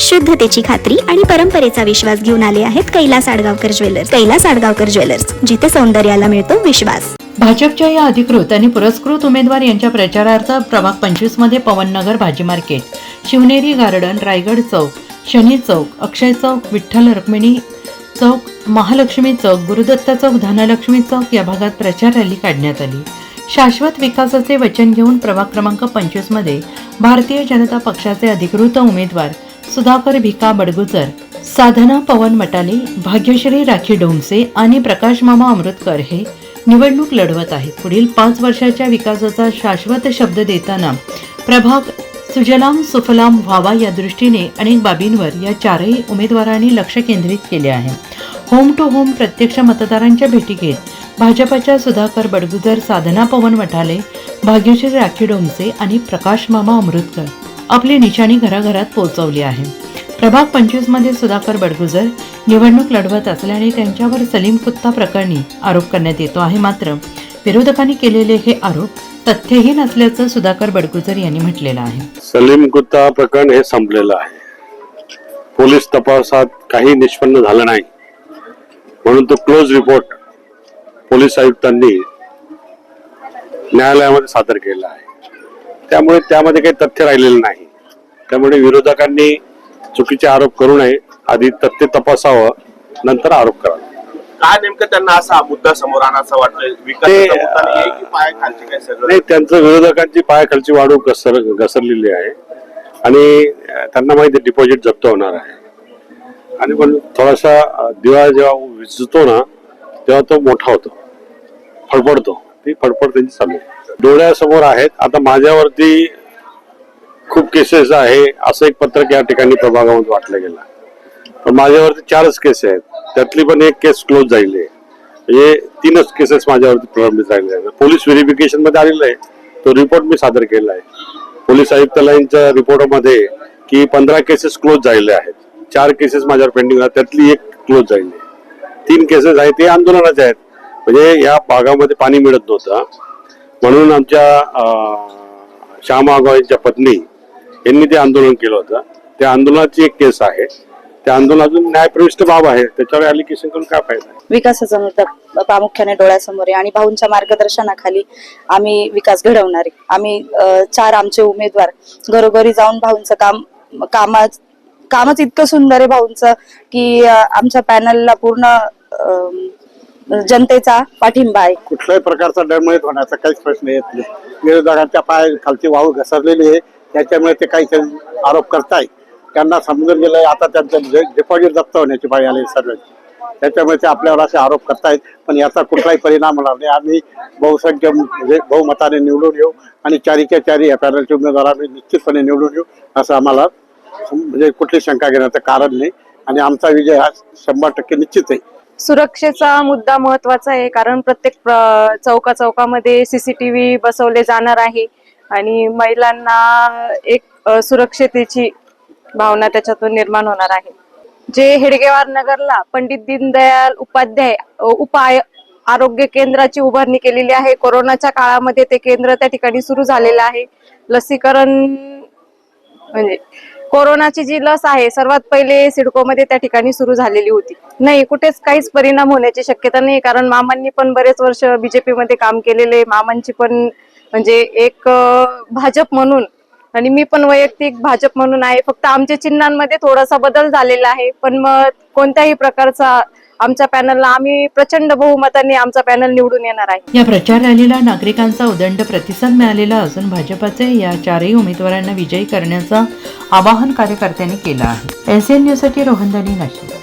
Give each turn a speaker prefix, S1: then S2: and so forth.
S1: शुद्धतेची खात्री आणि परंपरेचा विश्वास घेऊन आले आहेत कैलास आडगावकर ज्वेलर्स. कैलास आडगावकर ज्वेलर्स जिथे सौंदर्याला मिळतो विश्वास.
S2: भाजपच्या या अधिकृत आणि पुरस्कृत उमेदवार यांच्या प्रचारार्थ प्रभाग पंचवीसमध्ये पवननगर भाजी मार्केट शिवनेरी गार्डन रायगड चौक शनी चौक अक्षय चौक विठ्ठल रुक्मिणी चौक महालक्ष्मी चौक गुरुदत्ता चौक धनलक्ष्मी चौक या भागात प्रचार रॅली काढण्यात आली. शाश्वत विकासाचे वचन घेऊन प्रभाग क्रमांक पंचवीसमध्ये भारतीय जनता पक्षाचे अधिकृत उमेदवार सुधाकर भिका बडगुजर साधना पवन मटाले भाग्यश्री राखी डोंगसे आणि प्रकाश मामा अमृतकर हे निवडणूक लढवत आहेत. पुढील पाच वर्षाच्या विकासाचा शाश्वत शब्द देताना प्रभाग सुजलाम सुफलाम व्हावा या दृष्टीने अनेक बाबींवर या चारही उमेदवारांनी लक्ष केंद्रित केले आहे. होम टू होम प्रत्यक्ष मतदारांच्या भेटी घेत भाजपच्या सुधाकर बडगुजर साधना पवन मठाले भाग्यश्री राखी डोंगसे आणि प्रकाश मामा अमृतकर आपली निशाणी घराघरात पोहोचवली आहे. प्रभाग पंचवीसमध्ये सुधाकर बडगुजर निवडणूक लढवत असल्याने त्यांच्यावर सलीम कुत्ता प्रकरणी आरोप करण्यात येतो आहे. मात्र विरोधकांनी केलेले हे आरोप तथ्यहीन असल्याचं सुधाकर बडगुजर यांनी म्हटलेलं आहे.
S3: सलीम गुत्ता प्रकरण हे संपलेलं आहे. पोलीस तपासात काही निष्पन्न झालं नाही. म्हणून तो क्लोज रिपोर्ट पोलीस आयुक्तांनी न्यायालयामध्ये सादर केला आहे. त्यामुळे त्यामध्ये काही तथ्य राहिलेलं नाही. त्यामुळे विरोधकांनी चुकीचे आरोप करू नये. आधी तथ्य तपासावं नंतर आरोप करावा.
S4: काय नेमकं त्यांना असा मुद्दा समोर आणायचा सगळं?
S3: नाही त्यांचं विरोधकांची पायाखालची वाढू घसर घसरलेली आहे. आणि त्यांना माहिती डिपॉझिट जप्त होणार आहे. आणि पण थोडासा अं, दिवा जेव्हा विजतो ना तेव्हा तो मोठा होतो. फडफडतो. ती फडफड त्यांची चालू डोळ्यासमोर आहेत. आता माझ्यावरती खूप केसेस आहे. असं एक पत्रक या ठिकाणी प्रभागामध्ये वाटलं गेलं. पण माझ्यावरती चारच केस आहेत. त्यातली पण एक केस क्लोज झालेली आहे. म्हणजे तीनच केसेस माझ्यावरती प्रलंबित झालेले आहेत. पोलीस व्हेरिफिकेशनमध्ये आलेलं आहे. तो रिपोर्ट मी सादर केला आहे. पोलीस आयुक्तालयांच्या रिपोर्टमध्ये की पंधरा केसेस क्लोज झालेले आहेत. चार केसेस माझ्यावर पेंडिंग आहेत. त्यातली एक क्लोज झालेली आहे. तीन केसेस आहेत. ते आंदोलनाचे आहेत. म्हणजे या भागामध्ये पाणी मिळत नव्हतं. म्हणून आमच्या अं, श्याम यांच्या पत्नी यांनी ते आंदोलन केलं होतं. त्या आंदोलनाची एक केस आहे. त्या आंदोलनातून न्यायप्रविष्ट बाब आहे. त्याच्यावर ऍलिकेशन करून काय फायदा
S5: विकासाचा मुद्दा प्रामुख्याने डोळ्यासमोर आहे आणि भाऊंच्या मार्गदर्शनाखाली आम्ही विकास घडवणार आहे. आम्ही चार आमचे उमेदवार घरोघरी जाऊन भाऊंचं काम कामा कामच इतकं सुंदर आहे भाऊंचं की आमच्या पॅनलला पूर्ण जनतेचा पाठिंबा आहे.
S6: कुठल्याही प्रकारचा डळमळीत होण्याचा काहीच प्रश्न येत नाही. विरोधकांच्या पाय खालची वाहू घसरलेली आहे. त्याच्यामुळे ते काही आरोप करताय त्यांना समजून गेलंय आता त्यांचं डिपॉझिट जप्त होण्याची पाळी आली सर्वांची. त्याच्यामुळे ते आपल्यावर असे आरोप करतायत पण याचा कुठलाही परिणाम होणार नाही. आम्ही बहुसंख्य म्हणजे बहुमताने निवडून येऊ आणि चारीच्या चारी या पॅनलचे उमेदवार आम्ही निश्चितपणे निवडून येऊ असं आम्हाला म्हणजे कुठली शंका घेण्याचं कारण नाही. आणि आमचा विजय हा शंभर टक्के निश्चित आहे.
S7: सुरक्षेचा मुद्दा महत्त्वाचा आहे कारण प्रत्येक चौका चौकामध्ये सीसीटीव्ही बसवले जाणार आहे आणि महिलांना एक अ, सुरक्षतेची भावना त्याच्यातून निर्माण होणार आहे. जे हेडगेवार नगरला पंडित दीनदयाल उपाध्याय उपाय आरोग्य केंद्राची उभारणी केलेली आहे. कोरोनाच्या काळामध्ये ते केंद्र त्या ठिकाणी सुरू झालेलं आहे. लसीकरण म्हणजे कोरोनाची जी लस आहे सर्वात पहिले सिडकोमध्ये त्या ठिकाणी सुरू झालेली होती. नाही कुठेच काहीच परिणाम होण्याची शक्यता नाही कारण मामांनी पण बरेच वर्ष बीजेपी मध्ये काम केलेले मामांची पण म्हणजे एक भाजप म्हणून आणि मी पण वैयक्तिक भाजप म्हणून आहे. फक्त आमच्या चिन्हांमध्ये थोडासा बदल झालेला आहे पण मग कोणत्याही प्रकारचा आमच्या पॅनलला आम्ही प्रचंड बहुमताने आमचा पॅनल निवडून येणार आहे.
S2: या प्रचार रॅलीला नागरिकांचा उदंड प्रतिसाद मिळालेला असून भाजपाचे या चारही उमेदवारांना विजयी करण्याचं आवाहन कार्यकर्त्यांनी केलं आहे. एनसीएन न्यूजसाठी रोहनदानी नाशिक.